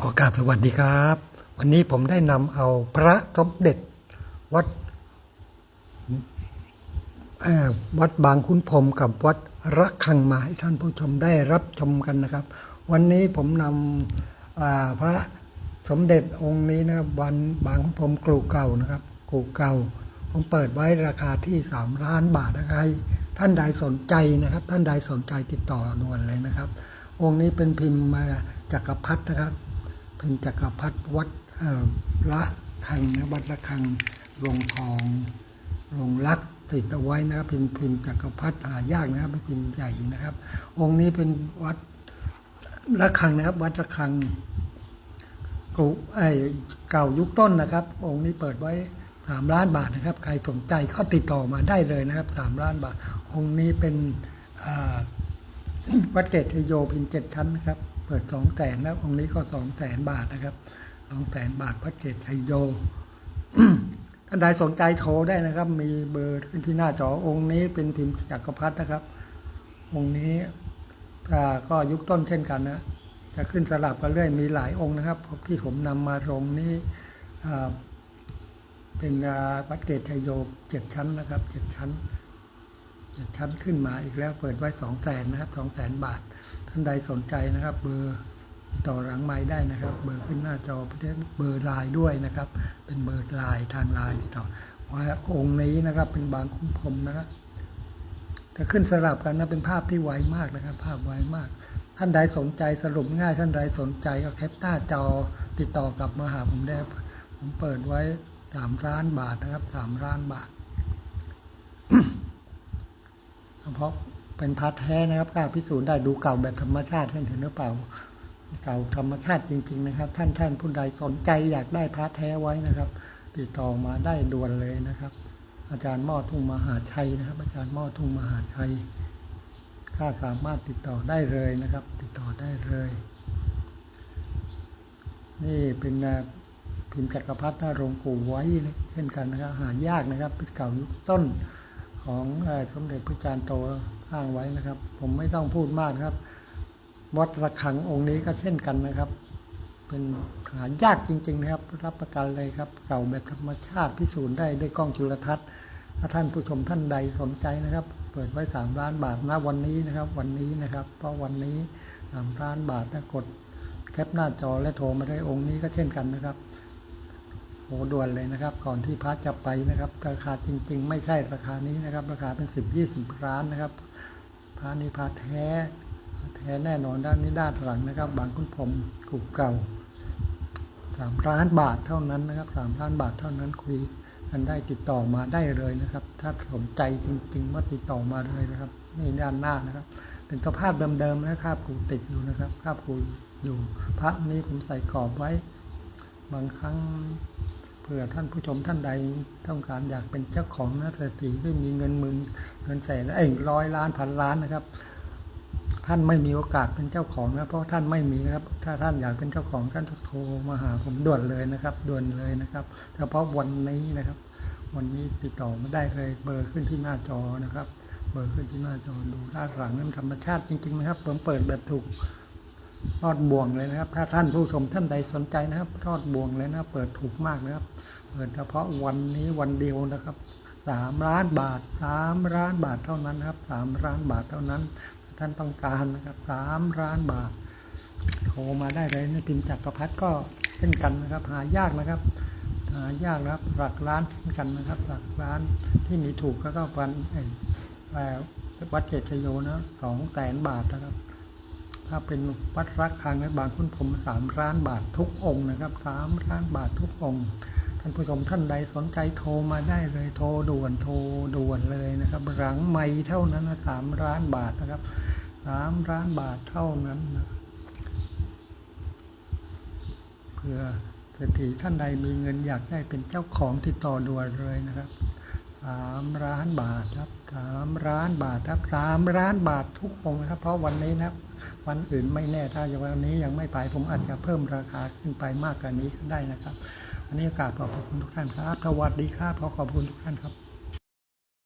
ขอกราบสวัสดีครับ วันนี้ผมได้นำเอาพระสมเด็จวัดวัดบางคุณพรมกับวัดระฆังมาให้ท่านผู้ชมได้รับชมกันนะครับ วันนี้ผมนำพระสมเด็จองค์นี้นะครับวันบางคุณพรมกรุเก่านะครับกรุเก่า ผมเปิดไว้ราคาที่สามล้านบาทนะครับท่านใดสนใจนะครับ ท่านใดสนใจติดต่อด่วนเลยนะครับ องค์นี้เป็นพิมพ์มาจักรพรรดินะครับ เป็นจักรพรรดิวัดละคังนะวัดละคังลงทองลงรักติดเอาไว้นะครับเป็นพิมพ์จักรพรรดิหายากนะครับเป็นพิมพ์ใหญ่นะครับ องค์นี้เป็นวัดละคังนะครับ วัดละคังกรุไอเก่ายุคต้นนะครับ องค์นี้เปิดไว้สามล้านบาทนะครับ ใครสนใจก็ติดต่อมาได้เลยนะครับสามล้านบาท องค์นี้เป็นวัดเกตโยพินเจ็ดชั้นนะครับ เปิดสองแสนแล้วองค์นี้ก็สองแสนบาทนะครับสองแสนบาทวัดเกตชัยโยท่านใดสนใจโทรได้นะครับ มีเบอร์ขึ้นที่หน้าจอองค์นี้เป็นพิมพ์จักรพรรดินะครับ องค์นี้อ่าก็ยุคต้นเช่นกันนะจะขึ้นสลับกันเรื่อยมีหลายองค์นะครับที่ผมนำมาลงนี้เป็นอ่าวัดเกตชัยโยเจ็ดชั้นนะครับเจ็ดชั้น ชั้นขึ้นมาอีกแล้วเปิดไว้สองแสนนะครับสองแสนบาท ท่านใดสนใจนะครับ เบอร์ต่อหลังไม้ได้นะครับ เบอร์ขึ้นหน้าจอประเทศเบอร์ไลน์ด้วยนะครับ เป็นเบอร์ไลน์ทางไลน์ติดต่อว่าองค์นี้นะครับ เป็นบางคุ้มพรมนะครับแต่ขึ้นสลับกันนะเป็นภาพที่ไวมากนะครับ ภาพไวมาก ท่านใดสนใจสรุปง่ายท่านใดสนใจก็แคปหน้าจอติดต่อกลับมาหาผมได้ผมเปิดไว้สามล้านบาทนะครับสามล้านบาท เพราะเป็นพัดแท้นะครับกล้าพิสูจน์ได้ดูเก่าแบบธรรมชาติท่านเห็นหรือเปล่า เก่าธรรมชาติจริง ๆ นะครับ ท่านท่านผู้ใดสนใจอยากได้พระแท้ไว้นะครับ ติดต่อมาได้ด่วนเลยนะครับ อาจารย์หม้อทุ่งมหาชัยนะครับ อาจารย์หม้อทุ่งมหาชัยข้าสามารถติดต่อได้เลยนะครับ ติดต่อได้เลย นี่เป็นพิมพ์จักรพรรดิหน้าโรงกูไว้เช่นกันนะครับ หายากนะครับเป็นเก่ายุคต้น ของสมเด็จพระจารย์โตสร้างไว้นะครับ ผมไม่ต้องพูดมากครับ วัดระฆังองค์นี้ก็เช่นกันนะครับ เป็นหายากจริง ๆ นะครับ รับประกันเลยครับ เก่าแบบธรรมชาติพิสูจน์ได้ด้วยกล้องจุลทรรศน์ถ้าท่านผู้ชมท่านใดสนใจนะครับ เปิดไว้สามล้านบาทนะวันนี้นะครับ วันนี้นะครับ เพราะวันนี้สามล้านบาทนะกดแคปหน้าจอและโทรมาได้องค์นี้ก็เช่นกันนะครับ โหด่วนเลยนะครับ ก่อนที่พระจะไปนะครับ ราคาจริง ๆ ไม่ใช่ราคานี้นะครับ ราคาเป็นสิบยี่สิบล้านนะครับพระนี้พระแท้แท้แน่นอนด้านนี้ด้านหลังนะครับ บางคุณผมกูเก่าสามล้านบาทเท่านั้นนะครับสามล้านบาทเท่านั้นคุยกันได้ติดต่อมาได้เลยนะครับ ถ้าสนใจจริงๆว่าติดต่อมาเลยนะครับนี่ด้านหน้านะครับ เป็นสภาพเดิมๆนะครับผูติดอยู่นะครับคาบผูอยู่ พระนี้ผมใส่กรอบไว้ บางครั้ง เผื่อท่านผู้ชมท่านใดต้องการอยากเป็นเจ้าของนะเศรษฐีไม่มีเงินหมื่นเงินแสนเอ้ยร้อยล้านพันล้านนะครับ ท่านไม่มีโอกาสเป็นเจ้าของนะเพราะท่านไม่มีนะครับ ถ้าท่านอยากเป็นเจ้าของท่านต้องโทรมาหาผมด่วนเลยนะครับด่วนเลยนะครับเฉพาะวันนี้นะครับ วันนี้ติดต่อมาได้เลยเบอร์ขึ้นที่หน้าจอนะครับ เบอร์ขึ้นที่หน้าจอดูด้านหลังนั้นธรรมชาติจริงๆนะครับผมเปิดแบบถูก รอดบ่วงเลยนะครับ ถ้าท่านผู้ชมท่านใดสนใจนะครับรอดบ่วงเลยนะเปิดถูกมากนะครับ เปิดเฉพาะวันนี้วันเดียวนะครับสามล้านบาทสามล้านบาทเท่านั้นครับสามล้านบาทเท่านั้น ท่านต้องการนะครับสามล้านบาทโทรมาได้เลยนะพิมพ์จักรพรรดิก็เช่นกันนะครับ หายากนะครับ หายากนะครับ หลักล้านเช่นกันนะครับ หลักล้านที่มีถูกแล้วก็วันเอ่อเอ่อวัดเกตชโยนะสองแสนบาทนะครับ ถ้าเป็นวัดรักคังและบางคุณผมสามล้านบาททุกองค์นะครับสามล้านบาททุกองค์ท่านผู้ชมท่านใดสนใจโทรมาได้เลยโทรด่วนโทรด่วนเลยนะครับหลังไม่เท่านั้นนะสามล้านบาทนะครับสามล้านบาทเท่านั้นนะเพื่อเศรษฐีท่านใดมีเงินอยากได้เป็นเจ้าของติดต่อด่วนเลยนะครับสามล้านบาทครับสามล้านบาทครับสามล้านบาททุกองค์นะครับ เพราะวันนี้นะครับ วันอื่นไม่แน่ถ้าอย่างวันนี้ยังไม่ไปผมอาจจะเพิ่มราคาขึ้นไปมากกว่านี้ก็ได้นะครับวันนี้กราบขอบคุณทุกท่านครับสวัสดีครับขอขอบคุณทุกท่านครับ